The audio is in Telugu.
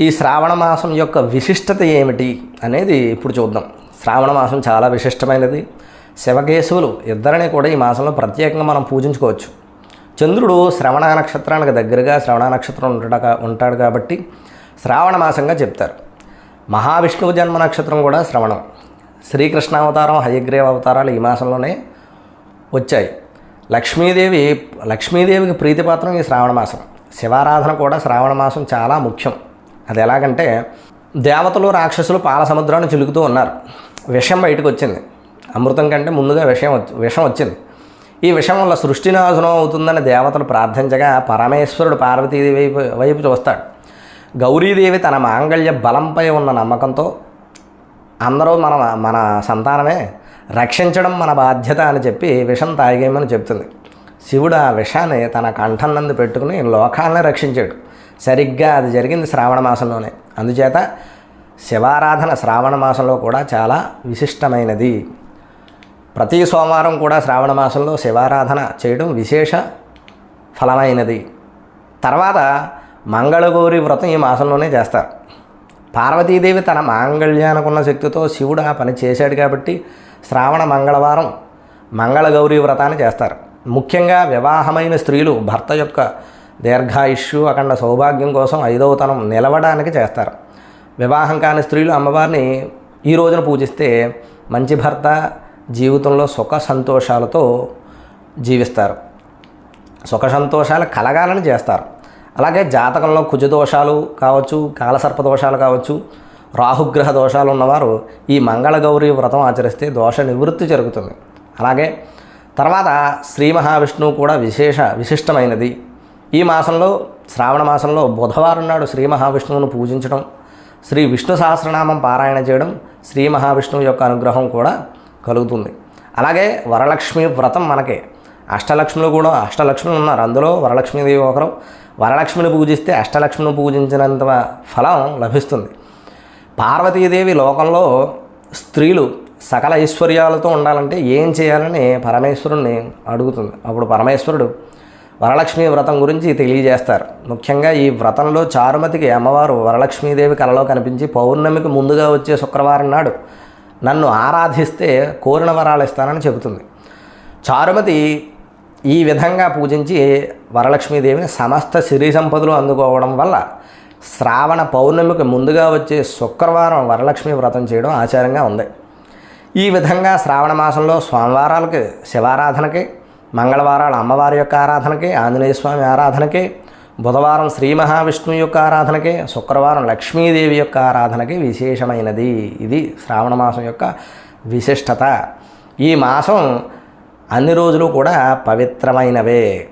ఈ శ్రావణ మాసం యొక్క విశిష్టత ఏమిటి అనేది ఇప్పుడు చూద్దాం. శ్రావణ మాసం చాలా విశిష్టమైనది. శివకేశవులు ఇద్దరిని కూడా ఈ మాసంలో ప్రత్యేకంగా మనం పూజించుకోవచ్చు. చంద్రుడు శ్రవణ నక్షత్రానికి దగ్గరగా శ్రవణ నక్షత్రం ఉంటాడు ఉంటాడు కాబట్టి శ్రావణ మాసంగా చెప్తారు. మహావిష్ణువు జన్మ నక్షత్రం కూడా శ్రవణం. శ్రీకృష్ణ అవతారం హయగ్రీవ అవతారాలు ఈ మాసంలోనే వచ్చాయి. లక్ష్మీదేవి లక్ష్మీదేవికి ప్రీతిపాత్రం ఈ శ్రావణ మాసం. శివారాధన కూడా శ్రావణ మాసం చాలా ముఖ్యం. అది ఎలాగంటే దేవతలు రాక్షసులు పాల సముద్రాన్ని చిలుకుతూ ఉన్నారు. విషం బయటకు వచ్చింది. అమృతం కంటే ముందుగా విషయం వచ్చి విషం వచ్చింది. ఈ విషం వల్ల సృష్టి నాశనం అవుతుందని దేవతలు ప్రార్థించగా పరమేశ్వరుడు పార్వతీదేవి వైపు వైపు చూస్తాడు. గౌరీదేవి తన మాంగళ్య బలంపై ఉన్న నమ్మకంతో అందరూ మన మన సంతానమే రక్షించడం మన బాధ్యత అని చెప్పి విషం తాగేయమని చెప్తుంది. శివుడు ఆ విషాన్ని తన కంఠం నందు పెట్టుకుని లోకాలను రక్షించాడు. సరిగ్గా అది జరిగింది శ్రావణ మాసంలోనే. అందుచేత శివారాధన శ్రావణ మాసంలో కూడా చాలా విశిష్టమైనది. ప్రతి సోమవారం కూడా శ్రావణ మాసంలో శివారాధన చేయడం విశేష ఫలమైనది. తర్వాత మంగళగౌరి వ్రతం ఈ మాసంలోనే చేస్తారు. పార్వతీదేవి తన మాంగళ్యానుకున్న శక్తితో శివుడు ఆ పని చేశాడు కాబట్టి శ్రావణ మంగళవారం మంగళగౌరి వ్రతాన్ని చేస్తారు. ముఖ్యంగా వివాహమైన స్త్రీలు భర్త యొక్క దీర్ఘాయుష్యు అఖండ సౌభాగ్యం కోసం ఐదవతనం నిలవడానికి చేస్తారు. వివాహం కాని స్త్రీలు అమ్మవారిని ఈ రోజున పూజిస్తే మంచి భర్త జీవితంలో సుఖ సంతోషాలతో జీవిస్తారు. సుఖ సంతోషాలు కలగాలని చేస్తారు. అలాగే జాతకంలో కుజ దోషాలు కావచ్చు కాలసర్ప దోషాలు కావచ్చు రాహుగ్రహ దోషాలు ఉన్నవారు ఈ మంగళగౌరి వ్రతం ఆచరిస్తే దోష నివృత్తి జరుగుతుంది. అలాగే తర్వాత శ్రీ మహావిష్ణువు కూడా విశేష విశిష్టమైనది. ఈ మాసంలో శ్రావణ మాసంలో బుధవారం నాడు శ్రీ మహావిష్ణువును పూజించడం శ్రీ విష్ణు సహస్రనామం పారాయణ చేయడం శ్రీ మహావిష్ణువు యొక్క అనుగ్రహం కూడా కలుగుతుంది. అలాగే వరలక్ష్మి వ్రతం మనకి. అష్టలక్ష్ములు కూడా అష్టలక్ష్ములు ఉన్నారు. అందులో వరలక్ష్మీదేవి ఒకరు వరలక్ష్మిని పూజిస్తే అష్టలక్ష్మిని పూజించినంత ఫలం లభిస్తుంది. పార్వతీదేవి లోకంలో స్త్రీలు సకల ఐశ్వర్యాలతో ఉండాలంటే ఏం చేయాలని పరమేశ్వరుణ్ణి అడుగుతుంది. అప్పుడు పరమేశ్వరుడు వరలక్ష్మి వ్రతం గురించి తెలియజేస్తారు. ముఖ్యంగా ఈ వ్రతంలో చారుమతికి అమ్మవారు వరలక్ష్మీదేవి కలలో కనిపించి పౌర్ణమికి ముందుగా వచ్చే శుక్రవారం నాడు నన్ను ఆరాధిస్తే కోరిన వరాలు ఇస్తానని చెబుతుంది. చారుమతి ఈ విధంగా పూజించి వరలక్ష్మీదేవిని సమస్త సిరి సంపదలు అందుకోవడం వల్ల శ్రావణ పౌర్ణమికి ముందుగా వచ్చే శుక్రవారం వరలక్ష్మి వ్రతం చేయడం ఆచారంగా ఉంది. ఈ విధంగా శ్రావణ మాసంలో సోమవారాలకి శివారాధనకి మంగళవారాలు అమ్మవారి యొక్క ఆరాధనకి ఆంజనేయ స్వామి ఆరాధనకి బుధవారం శ్రీ మహావిష్ణువు యొక్క ఆరాధనకి శుక్రవారం లక్ష్మీదేవి యొక్క ఆరాధనకి విశేషమైనది. ఇది శ్రావణ మాసం యొక్క విశిష్టత. ఈ మాసం అన్ని రోజులు కూడా పవిత్రమైనవే.